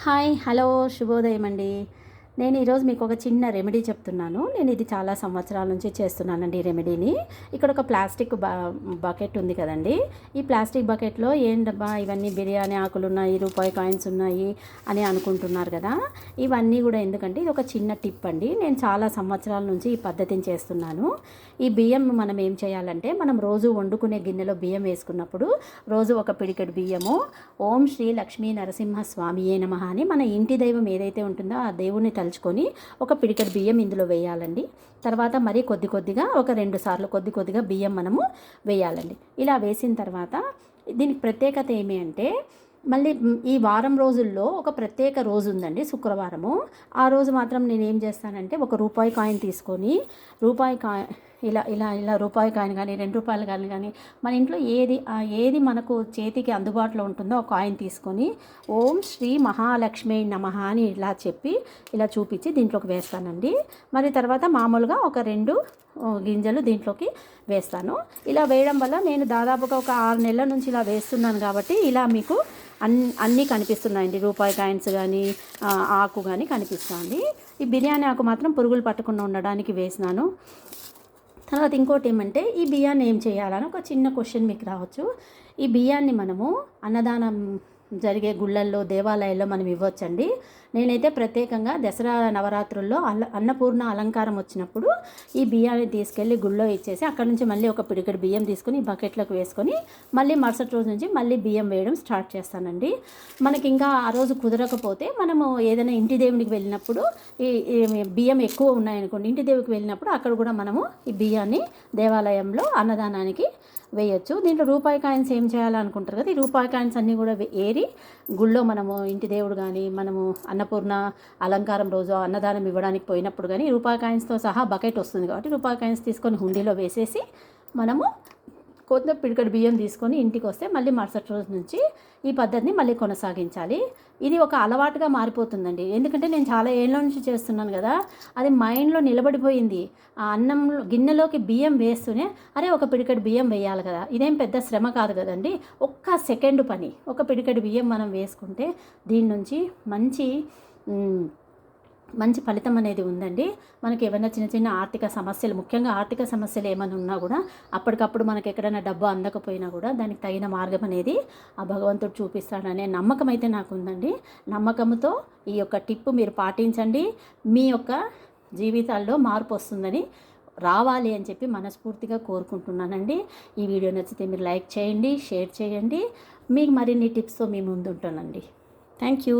Hi hello శుభోదయం అండి నేను ఈరోజు మీకు ఒక చిన్న రెమెడీ చెప్తున్నాను. నేను ఇది చాలా సంవత్సరాల నుంచి చేస్తున్నానండి రెమెడీని ఇక్కడ ఒక ప్లాస్టిక్ బ బకెట్ ఉంది కదండి. ఈ ప్లాస్టిక్ బకెట్లో ఏంటబ్బా ఇవన్నీ బిర్యానీ ఆకులు ఉన్నాయి రూపాయి కాయిన్స్ ఉన్నాయి అని అనుకుంటున్నారు కదా. ఇవన్నీ కూడా ఎందుకంటే ఇది ఒక చిన్న టిప్ అండి. నేను చాలా సంవత్సరాల నుంచి ఈ పద్ధతిని చేస్తున్నాను. ఈ బియ్యం మనం ఏం చేయాలంటే మనం రోజు వండుకునే గిన్నెలో బియ్యం వేసుకున్నప్పుడు రోజు ఒక పిడికెడు బియ్యము ఓం శ్రీ లక్ష్మీ నరసింహ స్వామియే నమ అని మన ఇంటి దైవం ఏదైతే ఉంటుందో ఆ దేవుని కాల్చుకొని ఒక పిడికెడు బియ్యం ఇందులో వేయాలండి. తర్వాత మరీ కొద్ది కొద్దిగా ఒక రెండు సార్లు కొద్ది కొద్దిగా బియ్యం మనము వేయాలండి. ఇలా వేసిన తర్వాత దీనికి ప్రత్యేకత ఏమి అంటే మళ్ళీ ఈ వారం రోజుల్లో ఒక ప్రత్యేక రోజు ఉందండి శుక్రవారము. ఆ రోజు మాత్రం నేను ఏం చేస్తానంటే ఒక రూపాయి కాయిన్ తీసుకొని రూపాయి కాయిన్ ఇలా ఇలా ఇలా రూపాయి కాయిన్ కానీ రెండు రూపాయలు కానీ కానీ మన ఇంట్లో ఏది ఏది మనకు చేతికి అందుబాటులో ఉంటుందో ఆ కాయిన్ తీసుకొని ఓం శ్రీ మహాలక్ష్మి నమ అని ఇలా చెప్పి ఇలా చూపించి దీంట్లోకి వేస్తానండి. మరి తర్వాత మామూలుగా ఒక రెండు గింజలు దీంట్లోకి వేస్తాను. ఇలా వేయడం వల్ల నేను దాదాపుగా ఒక ఆరు నెలల నుంచి ఇలా వేస్తున్నాను కాబట్టి ఇలా మీకు అన్ అన్నీ కనిపిస్తున్నాయండి. రూపాయి కాయిన్స్ కానీ ఆకు కానీ కనిపిస్తుంది. ఈ బిర్యానీ ఆకు మాత్రం పురుగులు పట్టకుండా ఉండడానికి వేసినాను. తర్వాత ఇంకోటి ఏమంటే ఈ బియ్యాన్ని ఏం చేయాలని ఒక చిన్న క్వశ్చన్ మీకు రావచ్చు. ఈ బియ్యాన్ని మనము అన్నదానం జరిగే గుళ్ళల్లో దేవాలయాల్లో మనం ఇవ్వచ్చండి. నేనైతే ప్రత్యేకంగా దసరా నవరాత్రుల్లో అల్ల అన్నపూర్ణ అలంకారం వచ్చినప్పుడు ఈ బియ్యాన్ని తీసుకెళ్ళి గుళ్ళో ఇచ్చేసి అక్కడ నుంచి మళ్ళీ ఒక పిడికడి బియ్యం తీసుకుని బకెట్లోకి వేసుకొని మళ్ళీ మరుసటి రోజు నుంచి మళ్ళీ బియ్యం వేయడం స్టార్ట్ చేస్తానండి. మనకి ఇంకా ఆ రోజు కుదరకపోతే మనము ఏదైనా ఇంటి దేవునికి వెళ్ళినప్పుడు ఈ బియ్యం ఎక్కువ ఉన్నాయనుకోండి ఇంటి దేవుడికి వెళ్ళినప్పుడు అక్కడ కూడా మనము ఈ బియ్యాన్ని దేవాలయంలో అన్నదానానికి వేయచ్చు. దీంట్లో రూపాయి కాయిన్స్ ఏం చేయాలనుకుంటారు కదా ఈ రూపాయి కాయిన్స్ అన్నీ కూడా ఏరి గుళ్ళో మనము ఇంటి దేవుడు కానీ మనము అన్నపూర్ణ అలంకారం రోజు అన్నదానం ఇవ్వడానికి పోయినప్పుడు కానీ రూపాయి కాయిన్స్తో సహా బకెట్ వస్తుంది కాబట్టి రూపాయి కాయిన్స్ తీసుకొని హుండీలో వేసేసి మనము కొత్త పిడికడు బియ్యం తీసుకొని ఇంటికి వస్తే మళ్ళీ మరుసటి రోజు నుంచి ఈ పద్ధతిని మళ్ళీ కొనసాగించాలి. ఇది ఒక అలవాటుగా మారిపోతుందండి. ఎందుకంటే నేను చాలా ఏళ్ళ నుంచి చేస్తున్నాను కదా అది మైండ్లో నిలబడిపోయింది. ఆ అన్నంలో గిన్నెలోకి బియ్యం వేస్తూనే అరే ఒక పిడికడు బియ్యం వేయాలి కదా. ఇదేం పెద్ద శ్రమ కాదు కదండి. ఒక్క సెకండ్ పని ఒక పిడికడు బియ్యం మనం వేసుకుంటే దీని నుంచి మంచి మంచి ఫలితం అనేది ఉందండి. మనకి ఏమైనా చిన్న చిన్న ఆర్థిక సమస్యలు ముఖ్యంగా ఆర్థిక సమస్యలు ఏమైనా ఉన్నా కూడా అప్పటికప్పుడు మనకి ఎక్కడైనా డబ్బు అందకపోయినా కూడా దానికి తగిన మార్గం అనేది ఆ భగవంతుడు చూపిస్తాడనే నమ్మకం అయితే నాకు ఉందండి. నమ్మకంతో ఈ యొక్క టిప్పు మీరు పాటించండి. మీ యొక్క జీవితాల్లో మార్పు వస్తుందని రావాలి అని చెప్పి మనస్ఫూర్తిగా కోరుకుంటున్నానండి. ఈ వీడియో నచ్చితే మీరు లైక్ చేయండి షేర్ చేయండి. మీకు మరిన్ని టిప్స్తో మీ ముందు ఉంటానండి థ్యాంక్ యూ.